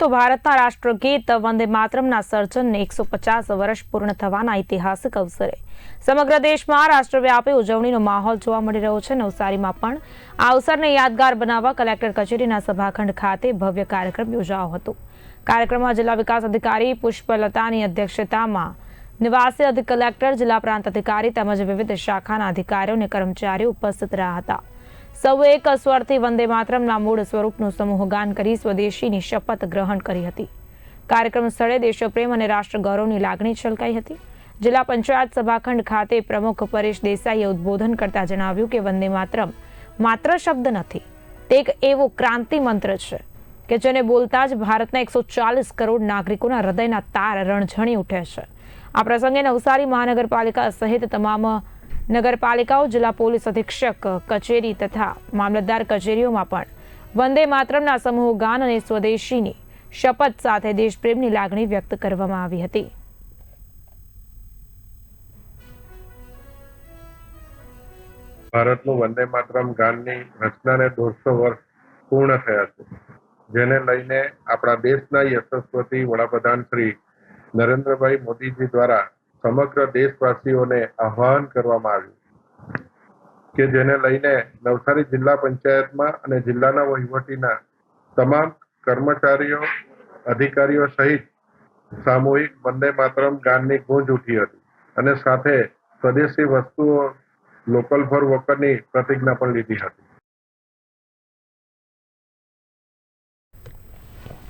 તો ભારતના રાષ્ટ્રગીત વંદે માતરમના સર્જનને એકસો પચાસ વર્ષ પૂર્ણ થવાના ઐતિહાસિક અવસરે. સમગ્ર દેશમાં રાષ્ટ્રવ્યાપી ઉજવણીનો માહોલ જોવા મળી રહ્યો છે. નવસારીમાં પણ આ અવસરને યાદગાર બનાવવા કલેક્ટર કચેરીના સભાખંડ ખાતે ભવ્ય કાર્યક્રમ યોજાયો હતો. કાર્યક્રમમાં જિલ્લા વિકાસ અધિકારી પુષ્પલતાની અધ્યક્ષતામાં નિવાસી અધિક કલેક્ટર, જિલ્લા પ્રાંત અધિકારી તેમજ વિવિધ શાખાના અધિકારીઓ અને કર્મચારીઓ ઉપસ્થિત રહ્યા હતા. સૌએ એક સ્વરથી વંદે માતરમના મૂળ સ્વરૂપનું સમૂહ ગાન કરી સ્વદેશીની શપથ ગ્રહણ કરી હતી. કાર્યક્રમ સ્થળે દેશપ્રેમ અને રાષ્ટ્ર ગૌરવની લાગણી છલકાઈ હતી. જિલ્લા પંચાયત સભાખંડ ખાતે પ્રમુખ પરેશ દેસાઈએ ઉદબોધન કરતા જણાવ્યું કે વંદે માતરમ માત્ર શબ્દ નથી, તે એક એવો ક્રાંતિ મંત્ર છે કે જેને બોલતા જ ભારતના એકસો ચાલીસ કરોડ નાગરિકોના હૃદયના તાર રણઝણી ઉઠે છે. આ પ્રસંગે નવસારી મહાનગરપાલિકા સહિત તમામ નગરપાલિકાઓ, જિલ્લા પોલીસ અધિક્ષક, કચેરી તથા મામલતદાર કચેરીઓમાં પણ વંદે માતરમના સમૂહ ગાન અને સ્વદેશીની શપથ સાથે દેશપ્રેમની લાગણી વ્યક્ત કરવામાં આવી હતી. ભારતનું વંદે માતરમ ગાનની રચનાને દોઢસો વર્ષ પૂર્ણ થયા છે. જેને લઈને આપણા દેશના યશસ્વતી વડાપ્રધાન શ્રી નરેન્દ્રભાઈ મોદીજી દ્વારા સમગ્ર દેશવાસીઓને આહ્વાન કરવામાં આવ્યું કે જેને લઈને નવસારી જિલ્લા પંચાયતમાં અને જિલ્લાના વહીવટીના તમામ કર્મચારીઓ, અધિકારીઓ સહિત સામૂહિક વંદે માતરમ ગાનની ગૂંજ ઉઠી હતી અને સાથે સ્વદેશી વસ્તુઓ, લોકલ ફોર વોકરની પ્રતિજ્ઞા પણ લીધી હતી.